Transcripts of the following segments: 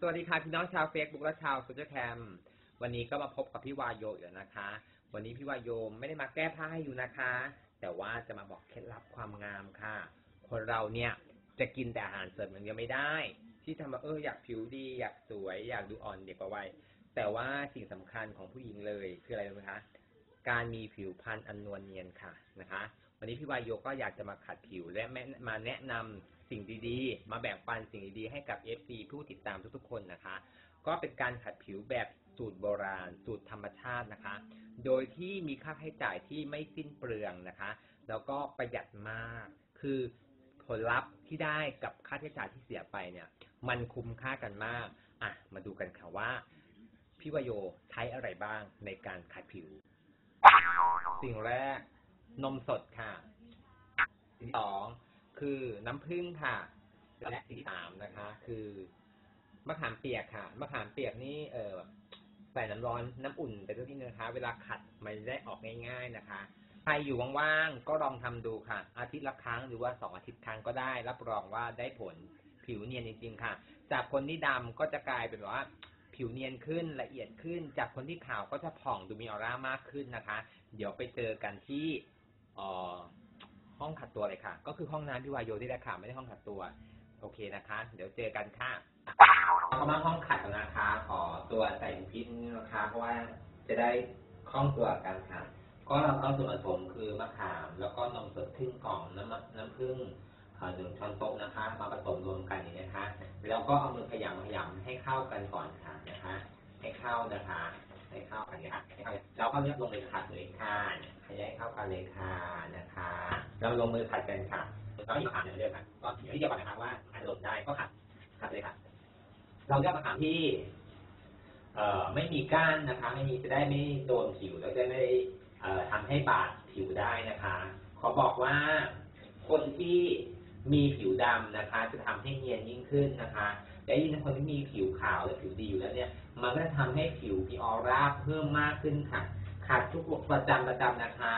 สวัสดีค่ะพี่น้องชาวเฟซบุ๊กและชาวโซเชียลแคมวันนี้ก็มาพบกับพี่วายโยอีกแล้วนะคะ วันนี้พี่วายโยไม่ได้มาแก้ผ้าให้อยู่นะคะ แต่ว่าจะมาบอกเคล็ดลับความงามค่ะ คนเราเนี่ยจะกินแต่อาหารเสริมอย่างเดียวไม่ได้ ที่ทำมาเอออยากผิวดีอยากสวย อยากดูอ่อนเด็กกว่าวัยแต่ว่าสิ่งสำคัญของผู้หญิงเลยคืออะไรรู้ไหมคะ การมีผิวพรรณอันนวลเนียนค่ะนะคะ วันนี้พี่วายโยก็อยากจะมาขัดผิว และแม่มาแนะนำสิ่งดีๆ มาแบ่งปันสิ่งดีๆ ให้กับ FC ผู้ติดตามทุกๆ คนนะคะ ก็เป็นการขัดผิวแบบสูตรโบราณ สูตรธรรมชาตินะคะ โดยที่มีค่าใช้จ่ายที่ไม่สิ้นเปลืองนะคะ แล้วก็ประหยัดมาก คือผลลัพธ์ที่ได้กับค่าใช้จ่ายที่เสียไปเนี่ย มันคุ้มค่ากันมาก อะ มาดูกันค่ะว่า พี่วโยใช้อะไรบ้างในการขัดผิว สิ่งแรก นมสดค่ะสิ่งที่สองคือน้ำผึ้งค่ะ และสิ่งที่สามนะคะ คือมะขามเปียกค่ะมะขามเปียกนี่เออใส่น้ำร้อนน้ำอุ่นไปด้วยนิดนึงนะคะ เวลาขัดมันจะได้ออกง่าย ๆนะคะ ใครอยู่ว่างๆก็ลองทำดูค่ะ อาทิตย์ละครั้งหรือว่าสองอาทิตย์ครั้งก็ได้ รับรองว่าได้ผลผิวเนียนจริงๆค่ะ จากคนที่ดำก็จะกลายเป็นแบบว่า ผิวเนียนขึ้นละเอียดขึ้น จากคนที่ขาวก็จะผ่องดูมีออร่ามากขึ้นนะคะ เดี๋ยวไปเจอกันที่ ห้องขัดตัวเลยค่ะ ก็คือห้องน้ำพี่วายโยที่ได้ค่ะ ไม่ได้ห้องขัดตัว โอเคนะคะ เดี๋ยวเจอกันค่ะเข้ามาห้องขัดนะคะ ขอตัวใส่พิษนะคะเพราะว่าจะได้คล่องตัวกันค่ะ ก็เราก็ส่วนผสมคือมะขาม แล้วก็นมสดครึ่งกล่องน้ำน้ำผึ้งหนึ่งช้อนโต๊ะนะคะ มาผสมรวมกันอย่างนี้นะคะ แล้วก็เอามือขยำขยำให้เข้ากันก่อนค่ะนะคะ ให้เข้านะคะ ให้เข้ากันเนี่ยค่ะให้เข้าแล้วก็เลือกลงมือขัดเลยค่ะขยายเข้ากันเลยค่ะนะคะ เราลงมือขัดกันค่ะก็มีมะขามอย่างเดียวค่ะก็ที่เดียวก่อนะคะว่าขัดหล่นได้ก็ขัดขัดเลยค่ะ เราเลือกมะขามที่เอ่อไม่มีก้านนะคะ ไม่มีจะได้ไม่โดนผิวแล้วจะไม่เอ่อทำให้บาดผิวได้นะคะ ขอบอกว่าคนที่มีผิวดำนะคะ จะทำให้เนียนยิ่งขึ้นนะคะ และยิ่งถ้าคนที่มีผิวขาวและผิวดีอยู่แล้วเนี่ย มันก็จะทำให้ผิวมีออร่าเพิ่มมากขึ้นค่ะขัดทุกประจำประจำนะคะ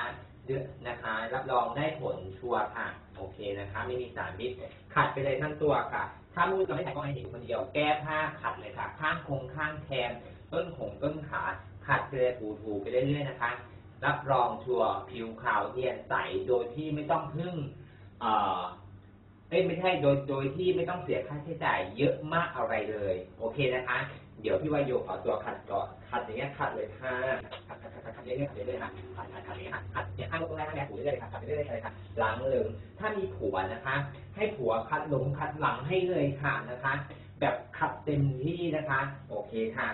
เดือนนะคะ รับรองได้ผลชัวร์ค่ะ โอเคนะคะ ไม่มีสารพิษขัดไปเลยทั้งตัวค่ะ ถ้ามือเราไม่ใส่ก็ให้เห็นคนเดียว แก้ผ้าขัดเลยค่ะ ข้างคงข้างแคมต้นขงต้นขา ขัดไปเลยถูๆไปเรื่อยๆนะคะ รับรองชัวร์ผิวขาวเนียนใส โดยที่ไม่ต้องพึ่ง เอ่อ เอ้ยไม่ใช่โดยโดยที่ไม่ต้องเสียค่าใช้จ่ายเยอะมากอะไรเลย โอเคนะคะ เดี๋ยวพี่วายโยขอตัวขัดก่อนขัดอย่างเงี้ยขัดเลยค่ะขัดขัดขัดขัดขัดเรื่อยๆขัดเรื่อยๆค่ะขัดขัดขัดอย่างเงี้ยค่ะขัดเนี่ยข้างตรงแรกข้างแรกถูเรื่อยๆค่ะขัดเรื่อยๆเลยค่ะหล้างเลยถ้ามีผัวนะคะ ให้ผัวขัดหลงขัดหลังให้เลยค่ะนะคะ แบบขัดเต็มที่นะคะ โอเคค่ะ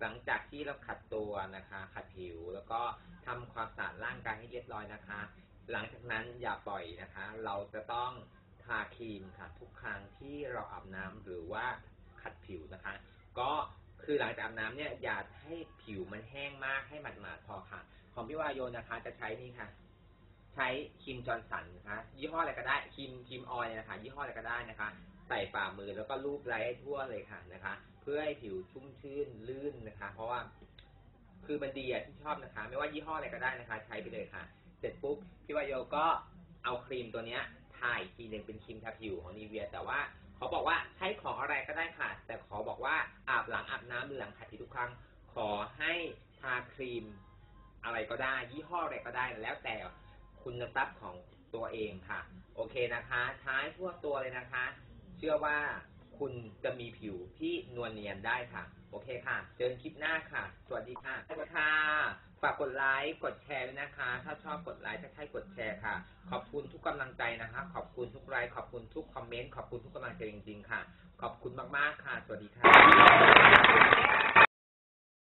หลังจากที่เราขัดตัวนะคะ ขัดผิวแล้วก็ทำความสะอาดร่างกายให้เรียบร้อยนะคะ หลังจากนั้นอย่าปล่อยนะคะ เราจะต้องทาครีมค่ะ ทุกครั้งที่เราอาบน้ำหรือว่าขัดผิวนะคะ ก็คือหลังจากอาบน้ำเนี่ยอย่าให้ผิวมันแห้งมากให้หมาดๆพอค่ะ ของพี่วายโยนะคะจะใช้นี่ค่ะ ใช้ครีมจอร์นสันนะคะยี่ห้ออะไรก็ได้ครีมครีมออยล์นะคะยี่ห้ออะไรก็ได้นะคะ ใส่ฝ่ามือแล้วก็ลูบไล้ให้ทั่วเลยค่ะนะคะ เพื่อให้ผิวชุ่มชื่นลื่นนะคะ เพราะว่าคือมันดีอะที่ชอบนะคะ ไม่ว่ายี่ห้ออะไรก็ได้นะคะ ใช้ไปเลยค่ะ เสร็จปุ๊บ ก็เอาครีมตัวเนี้ยทาอีกทีหนึ่งเป็นครีมทาผิวของนีเวีย แต่ว่าเขาบอกว่าใช้ของอะไรก็ได้ค่ะ แต่ขอบอกว่าอาบหลังอาบน้ำหรือหลังขัดผิวทุกครั้ง ขอให้ทาครีมอะไรก็ได้ ยี่ห้ออะไรก็ได้แล้วแต่คุณทรัพย์ของตัวเองค่ะ โอเคนะคะ ใช้ทั่วตัวเลยนะคะ เชื่อว่า คุณจะมีผิวที่นวลเนียนได้ค่ะ โอเคค่ะ เจอกันคลิปหน้าค่ะ สวัสดีค่ะสวัสดีค่ะ ฝากกดไลค์กดแชร์ด้วยนะคะ ถ้าชอบกดไลค์ถ้าใช่กดแชร์ค่ะ ขอบคุณทุกกำลังใจนะคะ ขอบคุณทุกไลค์ขอบคุณทุกคอมเมนต์ขอบคุณทุกกำลังใจจริง ๆ ค่ะ ขอบคุณมากๆค่ะ สวัสดีค่ะ